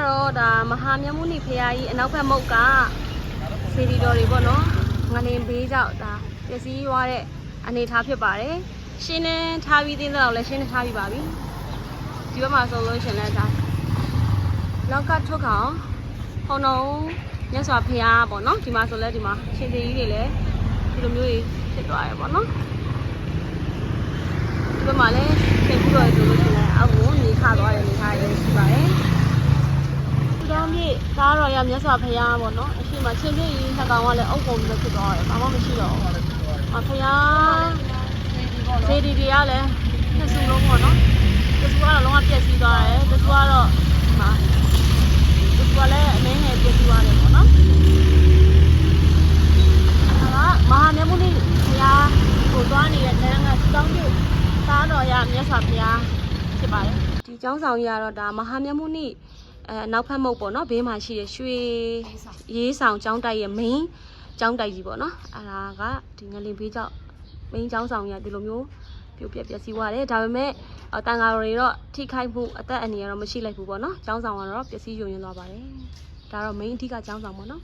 ကတော့ဒါမဟာမြတ်မုနိဖရာကြီးအနောက်ဘက်မုတ်ကစေတီတော်တွေပေါ့နော်ငလင်ဘေးကြောက်ဒါပျက်စီးသွားတဲ့အနေအထားဖြစ်ပါတယ်ရှင်းနေထားပြီးသေးတော့လည်းရှင်းနေထားပြီးပါပြီဒီဘက်မှာဆိုလို့ရှရင်လည်းဒါလောက်ကထုတ်ခေါင်ဟောင်းတော့မြတ်စွာဘုရားပေါ့နော်ဒီမှာဆိုလဲဒီမှာရှင်သေးကြီးတွေလည်းဒီလိုမျိုးကြီးဖြစ်သွားတယ်ပေါ့နော်ဒီဘက်မှာလည်းပြင်ပြီးတော့ဆိုလို့ရှရင်လည်းအောက်ကိုနေခသွားတယ်နေခရဲရှိပါတယ်ဒီတော့မြေ ကားတော်ရမြတ်စွာဘုရားပေါ့နော်အရှိမချင်းချင်းကြီးနှစ်ကောင်ကလည်းအုပ်ကုန်ပြီးတော့ဖြစ်သွားတယ်ဘာမှမရှိတော့ဘူးအဖရာစေဒီတွေကလည်းနှစ်စုလုံးပေါ့နော်တစုကတော့လုံးဝပြည့်စည်သွားတယ်တစုကတော့ဒီမှာတစုကလည်းအမင်းငယ်ပြည့်စည်သွားတယ်ပေါ့နော်ဒါကမဟာမြတ်မုနိဘုရားကိုသွားနေတဲ့တန်းကတောင်းပြုသားတော်ရမြတ်စွာဘုရားဖြစ်ပါတယ်ဒီကျောင်းဆောင်ကြီးကတော့ဒါမဟာမြတ်မုနိ အဲနောက်ဖက်မုတ်ပေါ့နော်ဘေးမှာရှိတဲ့ရွှေရေးဆောင်ကျောင်းတိုက်ရဲ့ main ကျောင်းတိုက်ကြီးပေါ့နော်အဲဒါကဒီငလင်ဘေးကျောက် main ကျောင်းဆောင်ကြီးကဒီလိုမျိုးပြိုပြက်ပျက်စီးသွားတယ်ဒါပေမဲ့တန်ဃာတော်တွေတော့ထိခိုက်မှုအသက်အန္တရာယ်တော့မရှိလိုက်ဘူးပေါ့နော်ကျောင်းဆောင်ကတော့ပျက်စီးယွင်ရင်းသွားပါတယ်ဒါတော့ main အဓိကကျောင်းဆောင်ပေါ့နော်